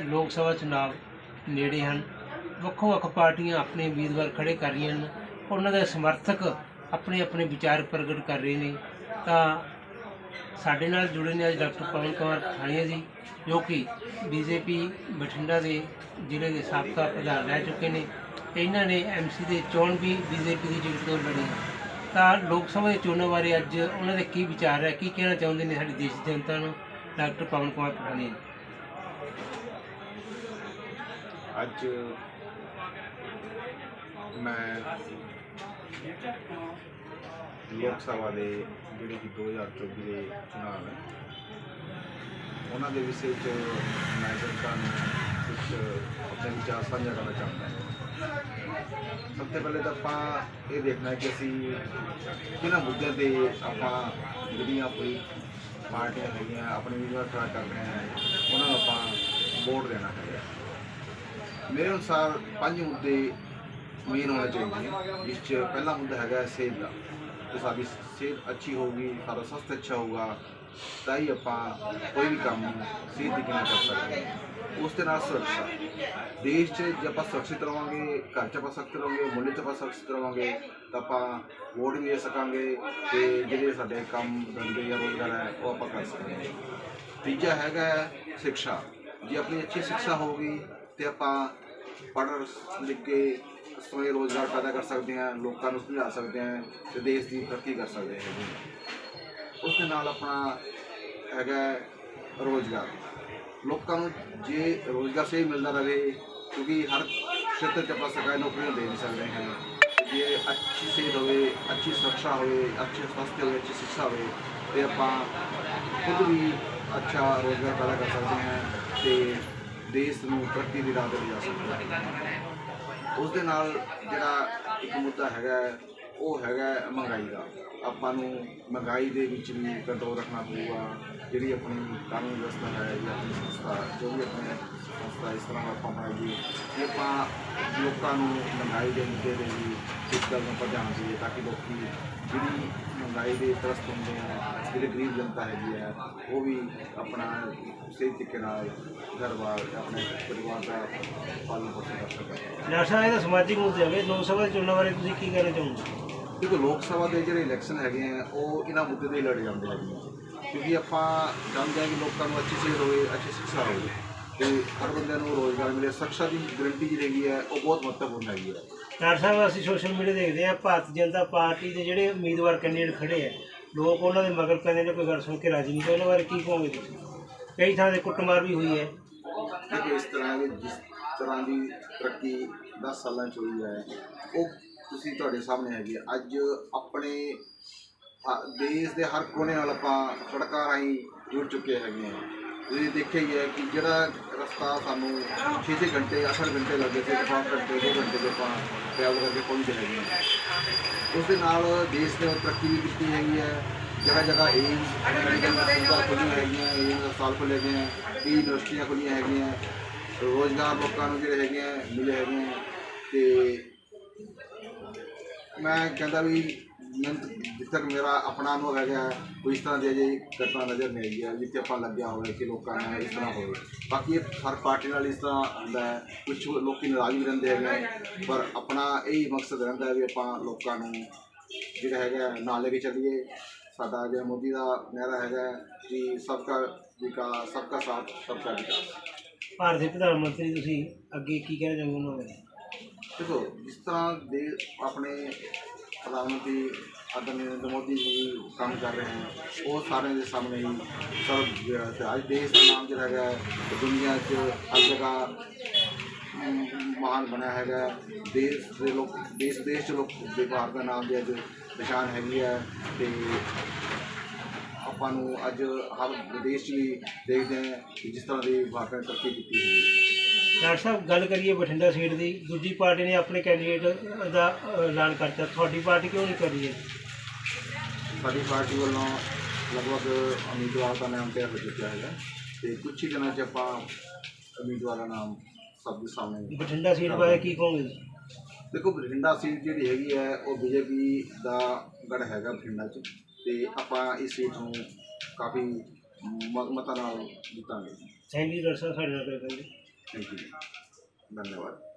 ਲੋਕ ਸਭਾ ਚੁਣਾਵ ਨੇੜੇ ਹਨ। ਵੱਖੋ ਵੱਖ ਪਾਰਟੀਆਂ ਆਪਣੇ ਉਮੀਦਵਾਰ ਖੜੇ ਕਰ ਰਹੀਆਂ ਹਨ ਉਹਨਾਂ ਦੇ ਸਮਰਥਕ ਆਪਣੇ ਆਪਣੇ ਵਿਚਾਰ ਪ੍ਰਗਟ ਕਰ ਰਹੇ ਨੇ। ਤਾਂ ਸਾਡੇ ਨਾਲ ਜੁੜੇ ਨੇ ਅੱਜ ਡਾਕਟਰ ਪਵਨ ਕੁਮਾਰ ਖਾਣੀਆ ਜੀ, ਜੋ ਕਿ ਬੀਜੇਪੀ ਬਠਿੰਡਾ ਦੇ ਜ਼ਿਲ੍ਹੇ ਦੇ ਸਾਬਕਾ ਪ੍ਰਧਾਨ ਰਹਿ ਚੁੱਕੇ ਨੇ। ਇਹਨਾਂ ਨੇ ਐਮਸੀ ਦੇ ਚੋਣ ਵੀ ਬੀਜੇਪੀ ਦੀ ਟਿਕਟ ਤੋਂ ਲੜੀ। ਤਾਂ ਲੋਕ ਸਭਾ ਦੇ ਚੋਣਾਂ ਬਾਰੇ ਅੱਜ ਉਹਨਾਂ ਦੇ ਕੀ ਵਿਚਾਰ ਹੈ, ਕੀ ਕਹਿਣਾ ਚਾਹੁੰਦੇ ਨੇ ਸਾਡੀ ਦੇਸ਼ ਦੀ ਜਨਤਾ ਨੂੰ? ਡਾਕਟਰ ਪਵਨ ਕੁਮਾਰ ਖਾਣੀਆ ਜੀ। ਅੱਜ ਮੈਂ ਲੋਕ ਸਭਾ ਦੇ ਜਿਹੜੇ ਕਿ 2024 ਦੇ ਚੁਣਾਵ ਹੈ, ਉਹਨਾਂ ਦੇ ਵਿਸ਼ੇ 'ਚ ਮੈਂ ਜਨਤਾ ਨੂੰ ਕੁਝ ਆਪਣੇ ਵਿਚਾਰ ਸਾਂਝਾ ਕਰਨਾ ਚਾਹੁੰਦਾ ਹਾਂ। ਸਭ ਤੋਂ ਪਹਿਲੇ ਤਾਂ ਆਪਾਂ ਇਹ ਦੇਖਣਾ ਹੈ ਕਿ ਅਸੀਂ ਕਿਹਨਾਂ ਮੁੱਦਿਆਂ ਤੇ ਆਪਾਂ ਜਿਹੜੀਆਂ ਆਪਣੀ ਪਾਰਟੀਆਂ ਹੈਗੀਆਂ, ਆਪਣੇ ਉਮੀਦਵਾਰ ਖੜਾ ਕਰ ਰਹੇ ਹਾਂ, ਉਹਨਾਂ ਨੂੰ ਆਪਾਂ ਵੋਟ ਦੇਣਾ ਹੈਗਾ। ਮੇਰੇ ਅਨੁਸਾਰ ਪੰਜ ਮੁੱਦੇ ਮੇਨ ਹੋਣੇ ਚਾਹੀਦੇ ਨੇ, ਜਿਸ 'ਚ ਪਹਿਲਾ ਮੁੱਦਾ ਹੈਗਾ ਸਿਹਤ ਦਾ। ਤੇ ਸਾਡੀ ਸਿਹਤ ਅੱਛੀ ਹੋਊਗੀ, ਸਾਡਾ ਸਵਾਸਥ ਅੱਛਾ ਹੋਊਗਾ, ਤਾਂ ਹੀ ਆਪਾਂ ਕੋਈ ਵੀ ਕੰਮ ਸਿਹਤ ਦੀ ਕਿਨਾਂ ਕਰ ਸਕਦੇ ਉਸ ਦੇ ਨਾਲ ਸੁਰੱਖਿਆ। ਦੇਸ਼ 'ਚ ਜੇ ਆਪਾਂ ਸੁਰੱਖਿਅਤ ਰਵਾਂਗੇ, ਘਰ 'ਚ ਆਪਾਂ ਸੁਰੱਖਿਅਤ ਰਵਾਂਗੇ ਮੁੱਢ 'ਚ ਆਪਾਂ ਸੁਰੱਖਿਅਤ ਰਵਾਂਗੇ, ਤਾਂ ਆਪਾਂ ਵੋਟ ਵੀ ਦੇ ਸਕਾਂਗੇ ਤੇ ਜਿਹੜੇ ਸਾਡੇ ਕੰਮ ਧੰਦੇ ਜਾਂ ਰੋਜ਼ਗਾਰ ਹੈ, ਉਹ ਆਪਾਂ ਕਰ ਸਕਦੇ ਹਾਂ। ਤੀਜਾ ਹੈਗਾ ਹੈ ਸਿੱਖਿਆ। ਜੇ ਆਪਣੀ ਅੱਛੀ ਸਿੱਖਿਆ ਹੋਊਗੀ ਤੇ ਆਪਾਂ ਪੜ੍ਹ ਲਿਖ ਕੇ ਸਵੈ ਰੋਜ਼ਗਾਰ ਪੈਦਾ ਕਰ ਸਕਦੇ ਹਾਂ, ਲੋਕਾਂ ਨੂੰ ਸਮਝਾ ਸਕਦੇ ਹਾਂ ਤੇ ਦੇਸ਼ ਦੀ ਤਰੱਕੀ ਕਰ ਸਕਦੇ ਹੈਗੇ ਹਾਂ। ਉਸ ਦੇ ਨਾਲ ਆਪਣਾ ਹੈਗਾ ਹੈ ਰੋਜ਼ਗਾਰ ਲੋਕਾਂ ਨੂੰ ਜੇ ਰੋਜ਼ਗਾਰ ਸਹੀ ਮਿਲਦਾ ਰਹੇ, ਕਿਉਂਕਿ ਹਰ ਖੇਤਰ 'ਚ ਆਪਾਂ ਸਰਕਾਰੀ ਨੌਕਰੀਆਂ ਦੇ ਨਹੀਂ ਸਕਦੇ ਹਾਂ ਜੇ ਅੱਛੀ ਸਿਹਤ ਹੋਵੇ, ਅੱਛੀ ਸੁਰੱਖਿਆ ਹੋਵੇ, ਅੱਛੇ ਸਵਾਸਥ ਹੋਵੇ, ਅੱਛੀ ਸਿੱਖਿਆ ਹੋਵੇ, ਤੇ ਆਪਾਂ ਖੁਦ ਵੀ ਅੱਛਾ ਰੋਜ਼ਗਾਰ ਪੈਦਾ ਕਰ ਸਕਦੇ ਹਾਂ ਤੇ ਦੇਸ਼ ਨੂੰ ਤਰੱਕੀ ਦੀ ਰਾਹ ਤੇ ਲਿਜਾ ਸਕਦਾ ਉਸ ਦੇ ਨਾਲ ਜਿਹੜਾ ਇੱਕ ਮੁੱਦਾ ਹੈਗਾ ਉਹ ਹੈਗਾ ਮਹਿੰਗਾਈ ਦਾ। ਆਪਾਂ ਨੂੰ ਮਹਿੰਗਾਈ ਦੇ ਵਿੱਚ ਵੀ ਕੰਟਰੋਲ ਰੱਖਣਾ ਪਊਗਾ। ਜਿਹੜੀ ਆਪਣੀ ਕਾਨੂੰਨ ਵਿਵਸਥਾ ਹੈ ਜਾਂ ਆਪਣੀ ਸੰਸਥਾ ਜੋ ਵੀ ਆਪਣੀ ਸੰਸਥਾ ਇਸ ਤਰ੍ਹਾਂ ਆਪਾਂ ਬਣਾਈਏ ਕਿ ਆਪਾਂ ਲੋਕਾਂ ਨੂੰ ਮਹਿੰਗਾਈ ਦੇ ਮੁੱਦੇ ਦੇ ਵੀ ਇਸ ਗੱਲ ਨੂੰ ਪਹੁੰਚਾਉਣਾ ਚਾਹੀਏ ਤਾਂ ਕਿ ਲੋਕੀ ਜਿਹੜੀ ਮਹਿੰਗਾਈ ਦੇ ਤਰਸਤ ਹੁੰਦੇ ਆ ਜਿਹੜੇ ਗਰੀਬ ਜਨਤਾ ਹੈਗੀ ਹੈ ਉਹ ਵੀ ਆਪਣਾ ਸਹੀ ਤਰੀਕੇ ਨਾਲ ਘਰ-ਬਾਰ ਆਪਣੇ ਪਰਿਵਾਰ ਦਾ ਪਾਲਣ ਪੋਸ਼ਣ ਕਰ ਸਕਣ। ਸਾਹਿਬ ਇਹਦਾ ਸਮਾਜਿਕ ਮੁੱਦੇ ਹੈਗੇ। ਲੋਕ ਸਭਾ ਦੇ ਚੋਣਾਂ ਬਾਰੇ ਤੁਸੀਂ ਕੀ ਕਹਿਣਾ ਚਾਹੋਗੇ? ਦੇਖੋ ਲੋਕ ਸਭਾ ਦੇ ਜਿਹੜੇ ਇਲੈਕਸ਼ਨ ਹੈਗੇ ਆ ਉਹ ਇਹਨਾਂ ਮੁੱਦੇ ਤੇ ਲੜੇ ਜਾਂਦੇ ਹੈਗੇ ਆ ਕਿਉਂਕਿ ਆਪਾਂ ਚਾਹੁੰਦੇ ਹਾਂ ਕਿ ਲੋਕਾਂ ਨੂੰ ਅੱਛੀ ਸਿਹਤ ਹੋਵੇ ਅੱਛੀ ਸਿੱਖਿਆ ਹੋਵੇ ਤੇ ਹਰ ਬੰਦੇ ਨੂੰ ਰੋਜ਼ਗਾਰ ਮਿਲੇ। ਸੁਰੱਖਿਆ ਦੀ ਗਰੰਟੀ ਜਿਹੜੀ ਹੈਗੀ ਹੈ ਉਹ ਬਹੁਤ ਮਹੱਤਵਪੂਰਨ ਹੈਗੀ ਹੈ। ਡਾਕਟਰ ਸਾਹਿਬ ਅਸੀਂ ਸੋਸ਼ਲ ਮੀਡੀਆ ਦੇਖਦੇ ਹਾਂ ਭਾਰਤੀ ਜਨਤਾ ਪਾਰਟੀ ਦੇ ਜਿਹੜੇ ਉਮੀਦਵਾਰ ਕੈਂਡੀਡੇਟ ਖੜੇ ਆ ਲੋਕ ਉਹਨਾਂ ਦੇ ਮਗਰ ਪੈਂਦੇ ਨੇ ਕੋਈ ਗੱਲ ਸੁਣ ਕੇ ਰਾਜੀ ਨਹੀਂ ਤੇ ਉਹਨਾਂ ਬਾਰੇ ਕੀ ਕਹੋਗੇ ਤੁਸੀਂ? ਕਈ ਥਾਂ ਤੇ ਕੁੱਟਮਾਰ ਵੀ ਹੋਈ ਹੈ। ਦੇਖੋ ਇਸ ਤਰ੍ਹਾਂ ਦੀ ਜਿਸ ਤਰ੍ਹਾਂ ਦੀ ਤਰੱਕੀ 10 ਸਾਲਾਂ ਚ ਹੋਈ ਹੈ ਉਹ ਤੁਸੀਂ ਤੁਹਾਡੇ ਸਾਹਮਣੇ ਹੈਗੀ ਅੱਜ ਆਪਣੇ ਦੇਸ਼ ਦੇ ਹਰ ਕੋਨੇ ਨਾਲ ਆਪਾਂ ਸੜਕਾਂ ਰਾਹੀਂ ਜੁੜ ਚੁੱਕੇ ਹੈਗੇ ਹਾਂ। ਤੁਸੀਂ ਦੇਖਿਆ ਹੀ ਹੈ ਕਿ ਜਿਹੜਾ ਰਸਤਾ ਸਾਨੂੰ 6-6 ਘੰਟੇ 8 ਘੰਟੇ ਲੱਗੇ ਸੀ 5 ਘੰਟੇ 2 ਘੰਟੇ ਦੇ ਆਪਾਂ ਟਰੈਵਲ ਕਰਕੇ ਪਹੁੰਚਦੇ ਹੈਗੇ ਹਾਂ। ਉਸ ਦੇ ਨਾਲ ਦੇਸ਼ ਨੇ ਤਰੱਕੀ ਵੀ ਕੀਤੀ ਹੈਗੀ ਹੈ। ਜਗ੍ਹਾ ਜਗ੍ਹਾ ਏਮਸ ਮੈਡੀਕਲ ਖੁੱਲ੍ਹੀਆਂ ਹੈਗੀਆਂ ਏਮਸ ਹਸਪਤਾਲ ਖੁੱਲ੍ਹੇ ਗਏ ਹੈ। ਕਈ ਯੂਨੀਵਰਸਿਟੀਆਂ ਖੁੱਲ੍ਹੀਆਂ ਹੈਗੀਆਂ ਰੋਜ਼ਗਾਰ ਲੋਕਾਂ ਨੂੰ ਜਿਹੜੇ ਹੈਗੇ ਆ ਮਿਲੇ ਹੈਗੇ ਆ ਤੇ ਮੈਂ ਕਹਿੰਦਾ ਵੀ ਜਿੱਥੇ ਤੱਕ ਮੇਰਾ ਆਪਣਾ ਅਨੁਭਵ ਹੈਗਾ ਕੋਈ ਇਸ ਤਰ੍ਹਾਂ ਦੀ ਅਜੇ ਘਟਨਾ ਨਜ਼ਰ ਨਹੀਂ ਆਈ ਹੈ ਜਿੱਥੇ ਆਪਾਂ ਲੱਗਿਆ ਹੋਵੇ ਕਿ ਲੋਕਾਂ ਨਾਲ ਇਸ ਤਰ੍ਹਾਂ ਹੋਵੇ। ਬਾਕੀ ਇਹ ਹਰ ਪਾਰਟੀ ਨਾਲ ਇਸ ਤਰ੍ਹਾਂ ਹੁੰਦਾ ਹੈ ਕੁਝ ਲੋਕੀ ਨਾਰਾਜ਼ ਵੀ ਰਹਿੰਦੇ ਹੈਗੇ ਪਰ ਆਪਣਾ ਇਹ ਹੀ ਮਕਸਦ ਰਹਿੰਦਾ ਹੈ ਵੀ ਆਪਾਂ ਲੋਕਾਂ ਨੂੰ ਜਿਹੜਾ ਹੈਗਾ ਨਾਲ ਲੈ ਕੇ ਚੱਲੀਏ। ਸਾਡਾ ਜਿਹੜਾ ਮੋਦੀ ਦਾ ਨਾਅਰਾ ਹੈਗਾ ਕਿ ਸਬਕਾ ਵਿਕਾਸ ਸਬਕਾ ਸਾਥ ਸਬਕਾ ਵਿਕਾਸ। ਭਾਰਤ ਦੇ ਪ੍ਰਧਾਨ ਮੰਤਰੀ ਤੁਸੀਂ ਅੱਗੇ ਕੀ ਕਹਿਣਾ ਚਾਹੋਗੇ ਉਹਨਾਂ ਬਾਰੇ? ਦੇਖੋ ਜਿਸ ਤਰ੍ਹਾਂ ਦੇ ਆਪਣੇ ਪ੍ਰਧਾਨ ਮੰਤਰੀ ਆਦਰਨੀ ਨਰਿੰਦਰ ਮੋਦੀ ਜੀ ਕੰਮ ਕਰ ਰਹੇ ਹਨ ਉਹ ਸਾਰਿਆਂ ਦੇ ਸਾਹਮਣੇ ਹੀ ਸਰਬ ਤੇ ਅੱਜ ਦੇਸ਼ ਦਾ ਨਾਮ ਜਿਹੜਾ ਹੈਗਾ ਦੁਨੀਆ 'ਚ ਹਰ ਜਗ੍ਹਾ ਅਮ, ਮਹਾਨ ਬਣਿਆ ਹੈਗਾ ਦੇਸ਼ ਦੇ ਲੋਕ ਦੇਸ਼ ਦੇਸ਼ 'ਚ ਲੋਕ ਦੇ ਭਾਰਤ ਦਾ ਨਾਮ ਦੀ ਅੱਜ ਪਛਾਣ ਹੈਗੀ ਹੈ ਤੇ ਆਪਾਂ ਨੂੰ ਅੱਜ ਹਰ ਵਿਦੇਸ਼ 'ਚ ਵੀ ਦੇਖਦੇ ਹਾਂ ਕਿ ਜਿਸ ਤਰ੍ਹਾਂ ਦੀ ਭਾਰਤ ਨੇ ਤਰੱਕੀ ਕੀਤੀ ਹੈ ਡਾਕਟਰ ਸਾਹਿਬ ਗੱਲ ਕਰੀਏ ਬਠਿੰਡਾ ਸੀਟ ਦੀ ਦੂਜੀ ਪਾਰਟੀ ਨੇ ਆਪਣੇ ਕੈਂਡੀਡੇਟ ਦਾ ਐਲਾਨ ਕਰਤਾ ਤੁਹਾਡੀ ਪਾਰਟੀ ਕਿਉਂ ਨਹੀਂ ਕਰ ਰਹੀ ਹੈ ਸਾਡੀ ਪਾਰਟੀ ਵੱਲੋਂ ਲਗਭਗ ਉਮੀਦਵਾਰ ਦਾ ਨਾਮ ਤੈਅ ਹੋ ਚੁੱਕਿਆ ਹੈਗਾ। ਤੇ ਕੁਝ ਹੀ ਦਿਨਾਂ 'ਚ ਆਪਾਂ ਉਮੀਦਵਾਰ ਦਾ ਨਾਮ ਸਭ ਦੇ ਸਾਹਮਣੇ ਬਠਿੰਡਾ ਸੀਟ ਬਾਰੇ ਕੀ ਕਹੋਗੇ? ਦੇਖੋ ਬਠਿੰਡਾ ਸੀਟ ਜਿਹੜੀ ਹੈਗੀ ਹੈ ਉਹ ਬੀਜੇਪੀ ਦਾ ਗੜ ਹੈਗਾ ਬਠਿੰਡਾ 'ਚ। ਤੇ ਆਪਾਂ ਇਸ ਸੀਟ ਨੂੰ ਕਾਫੀ ਮਤਾਂ ਨਾਲ ਜਿੱਤਾਂਗੇ। ਡਾਕਟਰ ਸਾਹਿਬ ਸਾਡੇ ਨਾਲ ਗੱਲ थँक्यू. धन्यवाद.